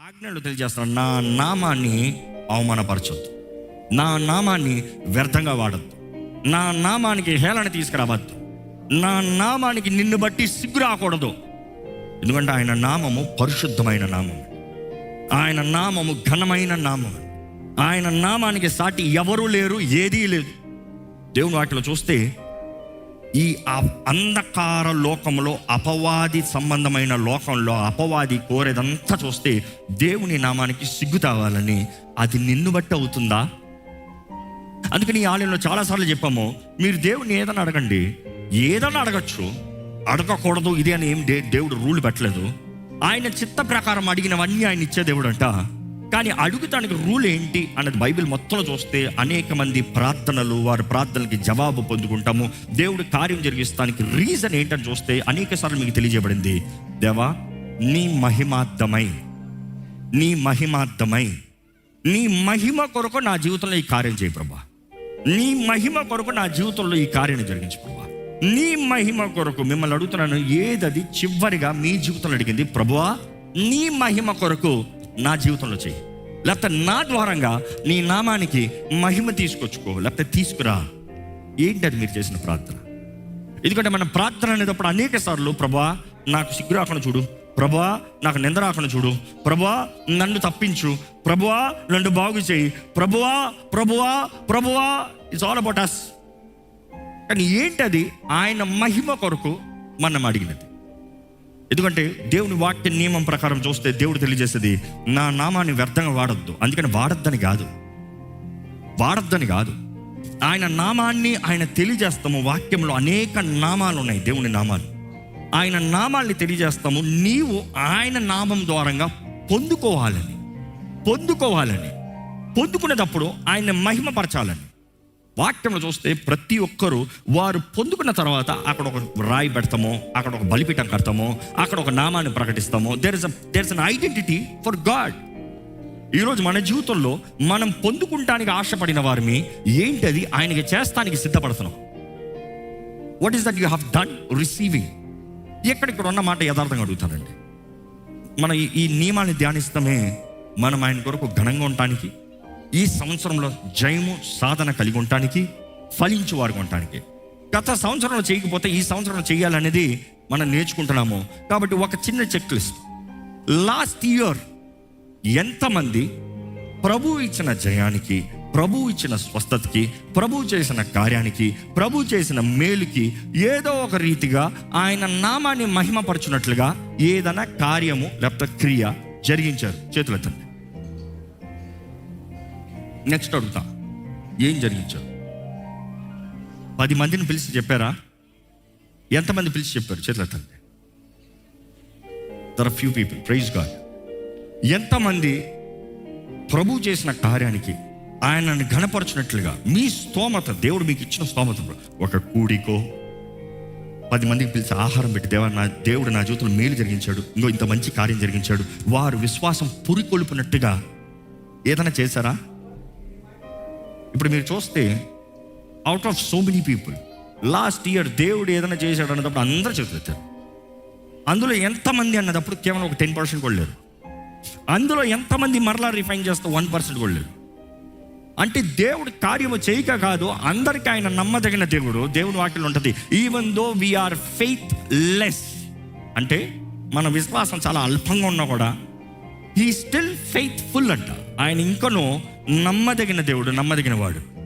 ఆజ్ఞలు తెలియజేస్తున్నాను నా నామాన్ని అవమానపరచొద్దు. నా నామాన్ని వ్యర్థంగా వాడద్దు. నా నామానికి హేళన తీసుకురావద్దు. నా నామానికి నిన్ను బట్టి సిగ్గు రాకూడదు. ఎందుకంటే ఆయన నామము పరిశుద్ధమైన నామం ఆయన నామము ఘనమైన నామం ఆయన నామానికి సాటి ఎవరూ లేరు ఏదీ లేదు. దేవుని వాటిలో చూస్తే ఈ అంధకార లోకంలో అపవాది సంబంధమైన లోకంలో అపవాది కోరేదంతా చూస్తే దేవుని నామానికి సిగ్గు తావాలని అది నిన్ను బట్టి అవుతుందా? అందుకని ఈ ఆలయంలో చాలాసార్లు చెప్పాము మీరు దేవుని ఏదైనా అడగండి. ఏదైనా అడగచ్చు. అడగకూడదు ఇది అని ఏం దే- దేవుడు రూల్ పెట్టలేదు. ఆయన చిత్త ప్రకారం అడిగినవన్నీ ఆయన ఇచ్చే దేవుడు అంట కానీ అడుగుతానికి రూల్ ఏంటి అన్నది బైబిల్ మొత్తంలో చూస్తే అనేక మంది ప్రార్థనలు వారి ప్రార్థనలకి జవాబు పొందుకుంటాము. దేవుడు కార్యం జరిగిస్తానికి రీజన్ ఏంటని చూస్తే అనేక సార్లు మీకు తెలియజేయబడింది. దేవా నీ మహిమార్థమై నీ మహిమార్థమై నీ మహిమ కొరకు నా జీవితంలో ఈ కార్యం చేయి ప్రభా. నీ మహిమ కొరకు నా జీవితంలో ఈ కార్యం జరిగించు ప్రభా. నీ మహిమ కొరకు మిమ్మల్ని అడుగుతున్నాను ఏదది చివరిగా మీ జీవితంలో అడిగింది? ప్రభువా నీ మహిమ కొరకు నా జీవితంలో చెయ్యి. లేకపోతే నా ద్వారంగా నీ నామానికి మహిమ తీసుకొచ్చుకో. లేకపోతే తీసుకురా. ఏంటి అది మీరు చేసిన ప్రార్థన? ఎందుకంటే మన ప్రార్థన అనేటప్పుడు అనేక సార్లు ప్రభా నాకు సిగ్గు రాకుండా చూడు. ప్రభా నాకు నింద రాకుండా చూడు. ప్రభా నన్ను తప్పించు. ప్రభువా నన్ను బాగు చేయి. ప్రభువా ప్రభువా ప్రభువా ఇట్స్ ఆల్ అబౌట్ అస్ కానీ ఏంటది ఆయన మహిమ కొరకు మనం అడిగినది. ఎందుకంటే దేవుని వాక్య నియమం ప్రకారం చూస్తే దేవుడు తెలియజేసేది నా నామాన్ని వ్యర్థంగా వాడద్దు. అందుకని వాడొద్దని కాదు. వాడొద్దని కాదు. ఆయన నామాన్ని ఆయన తెలియజేస్తాము. వాక్యంలో అనేక నామాలు ఉన్నాయి దేవుని నామాలు. ఆయన నామాల్ని తెలియజేస్తాము. నీవు ఆయన నామం ద్వారంగా పొందుకోవాలని పొందుకోవాలని పొందుకునేటప్పుడు ఆయన మహిమపరచాలని వాక్యంలో చూస్తే ప్రతి ఒక్కరూ వారు పొందుకున్న తర్వాత అక్కడ ఒక రాయి పెడతామో అక్కడ ఒక బలిపీఠం కడతామో అక్కడ ఒక నామాన్ని ప్రకటిస్తామో. There is there is an identity for God ఈరోజు మన జీవితంలో మనం పొందుకుంటానికి ఆశపడిన వారిని ఏంటది? ఆయనకి చేస్తానికి సిద్ధపడుతున్నాం. What is that you have done receiving ఎక్కడిక్కడ ఉన్న మాట యథార్థంగా అడుగుతానండి మన ఈ- ఈ నియమాన్ని ధ్యానిస్తామే మనం ఆయన కొరకు ఘనంగా ఉండటానికి ఈ సంవత్సరంలో జయము సాధన కలిగి ఉండటానికి ఫలించేవారుగా ఉండటానికి. గత సంవత్సరంలో చేయకపోతే ఈ సంవత్సరం చేయాలనేది మనం నేర్చుకుంటున్నాము. కాబట్టి ఒక చిన్న చెక్ లిస్ట్ లాస్ట్ ఇయర్ ఎంతమంది ప్రభు ఇచ్చిన జయానికి ప్రభు ఇచ్చిన స్వస్థతకి ప్రభు చేసిన కార్యానికి ప్రభు చేసిన మేలుకి ఏదో ఒక రీతిగా ఆయన నామాన్ని మహిమపరచున్నట్లుగా ఏదైనా కార్యము లేకపోతే క్రియ జరిగించారు. చేతులెత్తండి నెక్స్ట్ అడుగుతా. ఏం జరిగించారు పది మందిని పిలిచి చెప్పారా? ఎంతమంది పిలిచి చెప్పారు? చేతులెత్తండి there few people praise God ఎంతమంది ప్రభు చేసిన కార్యానికి ఆయనను ఘనపరచినట్లుగా మీ స్తోమత దేవుడు మీకు ఇచ్చిన స్తోమత ఒక కూడికో పది మందికి పిలిచి ఆహారం పెట్టి దేవా నా దేవుడు నా జీవితంలో మేలు జరిగించాడు. ఇంకో ఇంత మంచి కార్యం జరిగించాడు. వారు విశ్వాసం పురికొల్పినట్టుగా ఏదైనా చేశారా? ఇప్పుడు మీరు చూస్తే out of so many people last year దేవుడు ఏదైనా చేశాడు అన్నప్పుడు అందరూ చెబుతారు అందులో ఎంతమంది అన్నదప్పుడు కేవలం ఒక టెన్ పర్సెంట్ కూడా లేరు అందులో ఎంతమంది మరలా రిఫైన్ చేస్తే వన్ పర్సెంట్ కూడా లేరు అంటే దేవుడు కార్యము చేయక కాదు అందరికీ ఆయన నమ్మదగిన దేవుడు దేవుని వాక్యం ఉంటుంది even though we're faithless అంటే మన విశ్వాసం చాలా అల్పంగా ఉన్నా కూడా హీ స్టిల్ ఫెయిత్ఫుల్ అంట. ఆయన ఇంకనూ నమ్మదగిన దేవుడు నమ్మదగిన వాడు.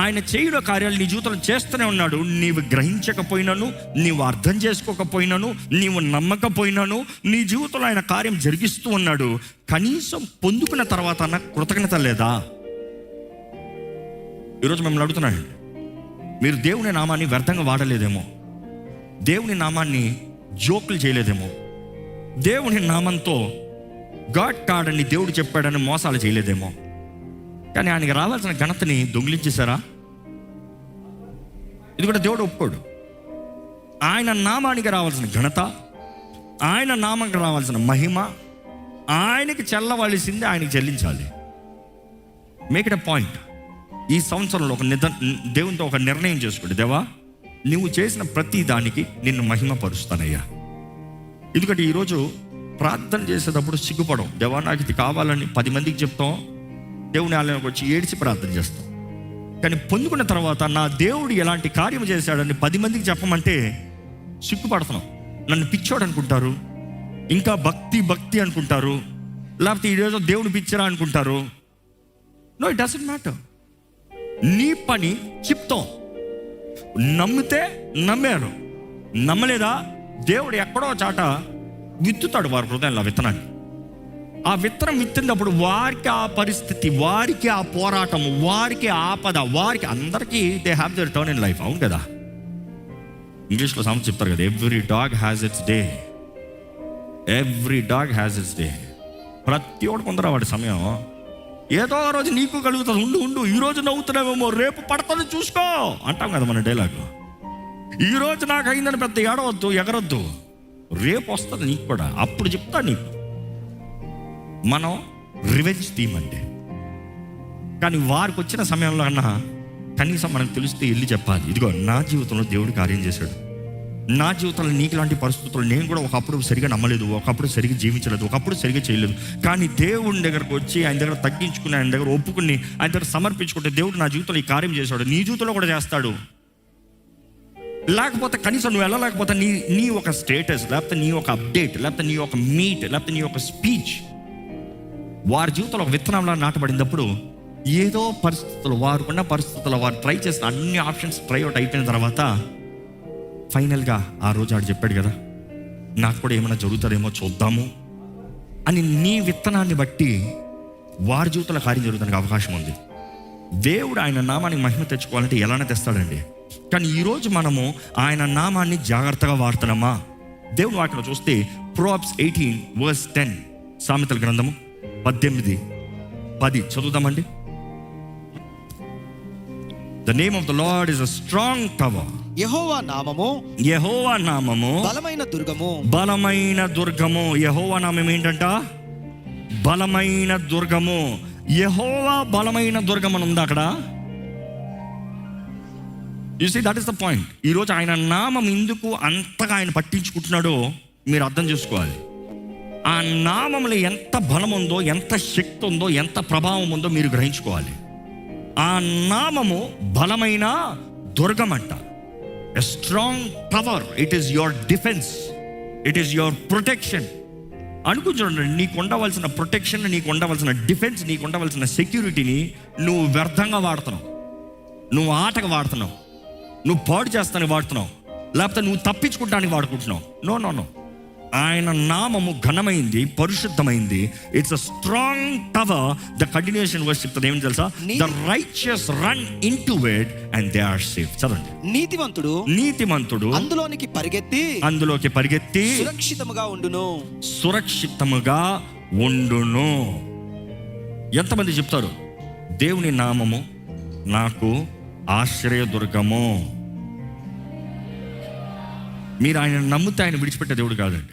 ఆయన చేయుడు కార్యాలు నీ జీవితంలో చేస్తూనే ఉన్నాడు. నీవు గ్రహించకపోయినాను నీవు అర్థం చేసుకోకపోయినాను నీవు నమ్మకపోయినాను నీ జీవితంలో ఆయన కార్యం జరిగిస్తూ ఉన్నాడు. కనీసం పొందుకున్న తర్వాత అన్న కృతజ్ఞత లేదా? ఈరోజు మిమ్మల్ని అడుగుతున్నాను. మీరు దేవుని నామాన్ని వ్యర్థంగా వాడలేదేమో. దేవుని నామాన్ని జోకులు చేయలేదేమో. దేవుని నామంతో గాడ్ కాడని దేవుడు చెప్పాడని మోసాలు చేయలేదేమో. కానీ ఆయనకి రావాల్సిన ఘనతని దొంగిలించేశారా? ఇది కూడా దేవుడు ఒప్పుకోడు. ఆయన నామానికి రావాల్సిన ఘనత ఆయన నామానికి రావాల్సిన మహిమ ఆయనకి చెల్లవలసింది ఆయనకి చెల్లించాలి. మేక్ ఇట్ అ పాయింట్ ఈ సంవత్సరంలో ఒక నిద దేవునితో ఒక నిర్ణయం చేసుకోండి. దేవా నువ్వు చేసిన ప్రతి దానికి నిన్ను మహిమపరుస్తానయ్యా. ఎందుకంటే ఈరోజు ప్రార్థన చేసేటప్పుడు సిగ్గుపడం దేవా నాకు ఇది కావాలని పది మందికి చెప్తాం. దేవుని ఆలయంలోకి వచ్చి ఏడిచి ప్రార్థన చేస్తాం. కానీ పొందుకున్న తర్వాత నా దేవుడు ఎలాంటి కార్యం చేశాడని పది మందికి చెప్పమంటే సిగ్గుపడుతున్నాం. నన్ను పిచ్చోడు అనుకుంటారు ఇంకా భక్తి భక్తి అనుకుంటారు లేకపోతే ఈరోజు దేవుడు పిచ్చరా అనుకుంటారు. నో ఇట్ డజంట్ మ్యాటర్ నీ పని చెప్తాం. నమ్మితే నమ్మారు. నమ్మలేదా? దేవుడు ఎక్కడో చాట విత్తుతాడు వారి హృదయంలో విత్తనాన్ని. ఆ విత్తనం విత్తినప్పుడు వారికి ఆ పరిస్థితి వారికి ఆ పోరాటం వారికి ఆపద వారికి అందరికీ they have their turn in life అవును కదా? ఇంగ్లీష్లో సమస్య చెప్తారు కదా every dog has its day every dog has its day ప్రతి ఒక్కడు కొందరు వాడి సమయం ఏదో ఒక రోజు నీకు కలుగుతుంది ఉండు ఉండు. ఈ రోజు నవ్వుతున్నావేమో రేపు పడుతుంది చూసుకో. అంటాం కదా మన డైలాగ్. ఈ రోజు నాకు అయిందని పెద్ద ఏడవద్దు ఎగరొద్దు. రేపు వస్తుంది నీకు కూడా. అప్పుడు చెప్తా నీకు. మనం రివెంజ్ తీయమంటే కానీ వారికి వచ్చిన సమయంలో అన్న కనీసం మనకు తెలిస్తే వెళ్ళి చెప్పాలి. ఇదిగో నా జీవితంలో దేవుడు కార్యం చేశాడు. నా జీవితంలో నీకు లాంటి పరిస్థితులు నేను కూడా ఒకప్పుడు సరిగా నమ్మలేదు ఒకప్పుడు సరిగా జీవించలేదు ఒకప్పుడు సరిగా చేయలేదు. కానీ దేవుని దగ్గరకు వచ్చి ఆయన దగ్గర తగ్గించుకుని ఆయన దగ్గర ఒప్పుకుని ఆయన దగ్గర సమర్పించుకుంటే దేవుడు నా జీవితంలో ఈ కార్యం చేశాడు. నీ జీవితంలో కూడా చేస్తాడు. లేకపోతే కనీసం నువ్వు వెళ్ళలేకపోతే నీ నీ ఒక స్టేటస్ లేకపోతే నీ ఒక అప్డేట్ లేకపోతే నీ ఒక మీట్ లేకపోతే నీ ఒక స్పీచ్ వారి జీవితంలో ఒక విత్తనంలా నాటబడినప్పుడు ఏదో పరిస్థితులు వారుకున్న పరిస్థితుల్లో వారు ట్రై చేసిన అన్ని ఆప్షన్స్ ట్రై అవుట్ అయిపోయిన తర్వాత ఫైనల్గా ఆ రోజు ఆడు చెప్పాడు కదా నాకు కూడా ఏమైనా జరుగుతుందేమో చూద్దాము అని నీ విత్తనాన్ని బట్టి వారి జీవితంలో కార్యం జరుగుతానికి అవకాశం ఉంది. దేవుడు ఆయన నామానికి మహిమ తెచ్చుకోవాలంటే ఎలానే తెస్తాడండి. కానీ ఈరోజు మనము ఆయన నామాన్ని జాగ్రత్తగా వాడుతున్నామా? దేవుడు వాటిలో చూస్తే ప్రోప్స్ ఎయిటీన్ వర్స్ టెన్ సామెతల గ్రంథము. పద్దెనిమిది. పది. చదువుదామండి. The name of the Lord is a strong tower యెహోవా నామము యహోవా నామము బలమైన దుర్గము. బలమైన దుర్గము. యహోవా నామం ఏంటంట? బలమైన దుర్గము. యహోవా బలమైన దుర్గం అని ఉంది అక్కడ? You see that is the point ఈరోజు ఆయన నామం ఎందుకు అంతగా ఆయన పట్టించుకుంటున్నాడో మీరు అర్థం చేసుకోవాలి. ఆ నామంలో ఎంత బలం ఉందో ఎంత శక్తి ఉందో ఎంత ప్రభావం ఉందో మీరు గ్రహించుకోవాలి. ఆ నామము బలమైన దుర్గం అంట a strong power it is your defence it is your protection అనుకుంటుండండి నీకు ఉండవలసిన ప్రొటెక్షన్ నీకు ఉండవలసిన డిఫెన్స్ నీకు ఉండవలసిన సెక్యూరిటీని నువ్వు వ్యర్థంగా వాడుతున్నావు. నువ్వు ఆటగా వాడుతున్నావు. నువ్వు పాడు చేస్తానికి వాడుతున్నావు. లేకపోతే నువ్వు తప్పించుకుంటానికి వాడుకుంటున్నావు. నో నో నో ఆయన నామము ఘనమైంది పరిశుద్ధమైంది. It's a strong tower the continuation చెప్తుంది ఏమి తెలుసా? The righteous run into it and they are safe చదవండి. నీతివంతుడు నీతిమంతుడు అందులోనికి పరిగెత్తి అందులోకి పరిగెత్తి సురక్షితముగా ఉండును. సురక్షితముగా ఉండును. ఎంతమంది చెప్తారు? దేవుని నామము నాకు ఆశ్రయదుర్గము. మీరు ఆయన నమ్మితే ఆయన విడిచిపెట్టే దేవుడు కాదండి.